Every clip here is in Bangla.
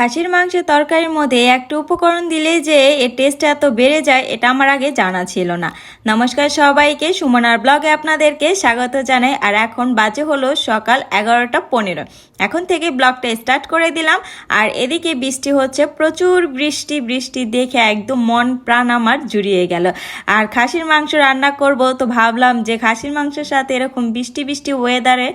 খাসির মাংসের তরকারির মধ্যে একটু উপকরণ দিলে যে এর টেস্ট এত বেড়ে যায়, এটা আমার আগে জানা ছিল না। নমস্কার সবাইকে, সুমনার ব্লগে আপনাদেরকে স্বাগত জানাই। আর এখন বাজে হলো সকাল এগারোটা পনেরো। এখন থেকে ব্লগটা স্টার্ট করে দিলাম। আর এদিকে বৃষ্টি হচ্ছে, প্রচুর বৃষ্টি বৃষ্টি দেখে একদম মন, প্রাণ আমার জুড়িয়ে গেল। আর খাসির মাংস রান্না করব তো ভাবলাম যে খাসির মাংসের সাথে এরকম বৃষ্টি বৃষ্টি ওয়েদারে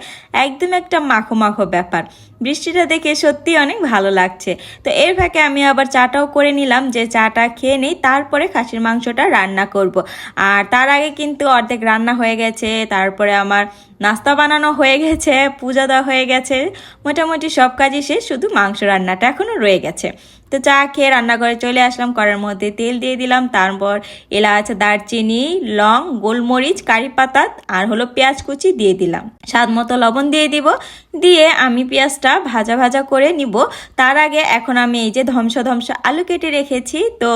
একদম একটা মাখো মাখো ব্যাপার। বৃষ্টিটা দেখে সত্যি অনেক ভালো লাগছে। তো এর ফাঁকে আমি আবার চাটাও করে নিলাম, যে চাটা খেয়ে নিই, তারপরে খাসির মাংসটা রান্না করব। আর তার আগে কিন্তু অর্ধেক রান্না হয়ে গেছে, তারপরে আমার নাস্তা বানানো হয়ে গেছে, পূজা দেওয়া হয়ে গেছে। মোটামুটি সব কাজই শেষ, শুধু মাংস রান্নাটা এখনও রয়ে গেছে। তো চা খেয়ে রান্নাঘরে চলে আসলাম, কড়ার মধ্যে তেল দিয়ে দিলাম, তারপর এলাচ, দারচিনি, লং, গোলমরিচ, কারি পাতা, আর হলো পেঁয়াজ কুচি দিয়ে দিলাম। স্বাদ মতো লবণ দিয়ে দিব, দিয়ে আমি পেঁয়াজটা ভাজা ভাজা করে নিব। তার আগে এখন আমি এই যে ধ্বংস ধ্বংস আলু কেটে রেখেছি, তো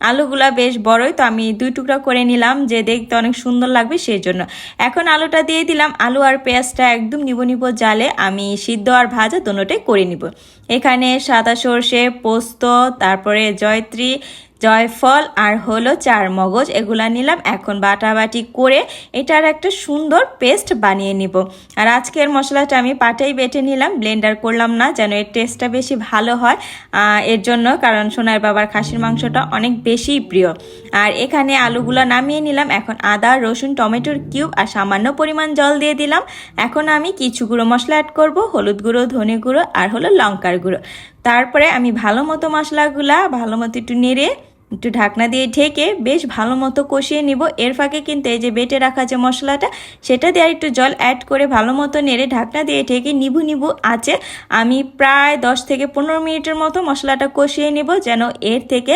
আলুগুলা বেশ বড়ই, তো আমি দুই টুকরা করে নিলাম, যে দেখতে অনেক সুন্দর লাগবে সেই জন্য। এখন আলুটা দিয়ে দিলাম। আলু আর পেঁয়াজটা একদম নিব নিব জালে আমি সিদ্ধ আর ভাজা দুটোটাই করে নিব। এখানে সাদা সর্ষে, পোস্ত, তারপরে জয়ত্রী, জয়ফল আর হলো চার মগজ। এগুলা নিলাম। এখন বাটাবাটি করে এটার একটা সুন্দর পেস্ট বানিয়ে নিব। আর আজকের মশলাটা আমি পাটাই বেটে নিলাম। ব্লেন্ডার করলাম না, যেন এর টেস্টটা বেশি ভালো হয়। এর জন্য কারণ সোনার বাবার খাসির মাংসটা অনেক বেশি প্রিয়। আর এখানে আলুগুলো নামিয়ে নিলাম। এখন আদা, রসুন, টমেটোর কিউব আর সামান্য পরিমাণ জল দিয়ে দিলাম। এখন আমি কিছু গুঁড়ো মশলা অ্যাড করব। হলুদ গুঁড়ো, ধনে গুঁড়ো আর হলো লঙ্কার গুঁড়ো তারপরে আমি ভালো মতো মশলাগুলা, ভালো মতো একটু নেড়ে, একটু ঢাকনা দিয়ে ঢেকে বেশ ভালো মতো কষিয়ে নিব। এর ফাঁকে কিন্তু এই যে বেটে রাখা যে মশলাটা, সেটা দিয়ে একটু জল অ্যাড করে ভালো মতো নেড়ে ঢাকনা দিয়ে ঢেকে নিবু নিবু আছে আমি প্রায় দশ থেকে পনেরো মিনিটের মতো মশলাটা কষিয়ে নিব যেন এর থেকে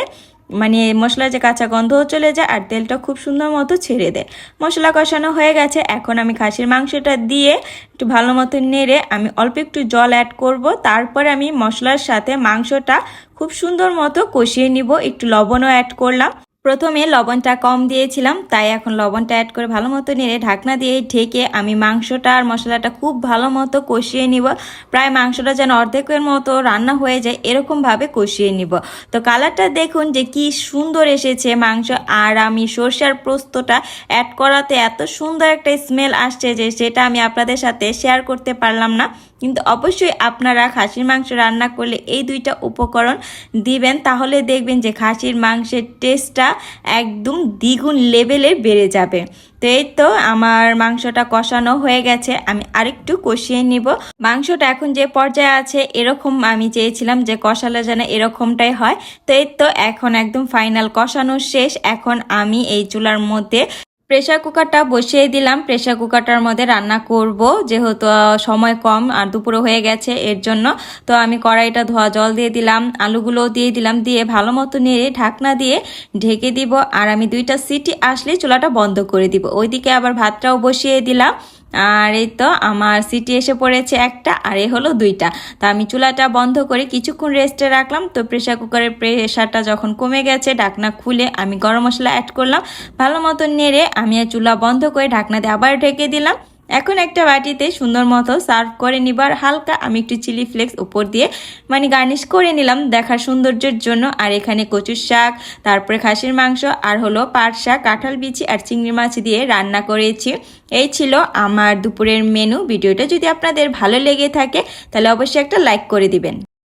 মানে মশলার যে কাঁচা গন্ধও চলে যায় আর তেলটা খুব সুন্দর মতো ছেড়ে দেয়। মশলা কষানো হয়ে গেছে। এখন আমি খাসির মাংসটা দিয়ে একটু ভালো মতো নেড়ে আমি অল্প একটু জল অ্যাড করব। তারপরে আমি মশলার সাথে মাংসটা খুব সুন্দর মতো কষিয়ে নিব। একটু লবণও অ্যাড করলাম। প্রথমে লবণটা কম দিয়েছিলাম, তাই এখন লবণটা অ্যাড করে ভালো মতো নেড়ে ঢাকনা দিয়ে ঢেকে আমি মাংসটা আর মশলাটা খুব ভালো মতো কষিয়ে নিব। প্রায় মাংসটা যেন অর্ধেকের মতো রান্না হয়ে যায় এরকমভাবে কষিয়ে নিব। তো কালারটা দেখুন যে কি সুন্দর এসেছে মাংস, আর আমি সর্ষার পোস্তটা অ্যাড করাতে এত সুন্দর একটা স্মেল আসছে যে সেটা আমি আপনাদের সাথে শেয়ার করতে পারলাম না। কিন্তু অবশ্যই আপনারা খাসির মাংস রান্না করলে এই দুইটা উপকরণ দিবেন, তাহলে দেখবেন যে খাসির মাংসের টেস্টটা একদম দ্বিগুণ লেভেলে বেড়ে যাবে। তো এই তো আমার মাংসটা কষানো হয়ে গেছে, আমি আরেকটু কষিয়ে নিব। মাংসটা এখন যে পর্যায়ে আছে, এরকম আমি চেয়েছিলাম যে কষালে যেন এরকমটাই হয়। তো এই তো এখন একদম ফাইনাল কষানো শেষ, এখন আমি এই চুলার মধ্যে প্রেশার কুকারটা বসিয়ে দিলাম। প্রেশার কুকারটার মধ্যে রান্না করব, যেহেতু সময় কম আর দুপুরে হয়ে গেছে, এর জন্য। তো আমি কড়াইটা ধোয়া জল দিয়ে দিলাম আলুগুলো দিয়ে দিলাম, দিয়ে ভালো মতো নিয়ে ঢাকনা দিয়ে ঢেকে দিব। আর আমি দুইটা সিটি আসলে চুলাটা বন্ধ করে দিব। ওইদিকে আবার ভাতটাও বসিয়ে দিলাম। আর এই তো আমার সিটি এসে পড়েছে একটা, আর এ হলো দুইটা। তো আমি চুলাটা বন্ধ করে কিছুক্ষণ রেস্টে রাখলাম, তো প্রেশার কুকারের প্রেশারটা যখন কমে গেছে, ঢাকনা খুলে আমি গরম মশলা অ্যাড করলাম। ভালো মতন নেড়ে আমি চুলা বন্ধ করে ঢাকনাতে আবার ঢেকে দিলাম। এখন একটা বাটিতে সুন্দর মতো সার্ভ করে নিবার হালকা আমি একটু চিলি ফ্লেক্স উপর দিয়ে মানে গার্নিশ করে নিলাম দেখার সৌন্দর্যের জন্য। আর এখানে কচুর শাক, তারপরে খাসির মাংস, আর হলো পাট শাক, কাঁঠাল বিচি, আর চিংড়ি মাছ দিয়ে রান্না করেছি। এই ছিল আমার দুপুরের মেনু। ভিডিওটা যদি আপনাদের ভালো লেগে থাকে, তাহলে অবশ্যই একটা লাইক করে দিবেন।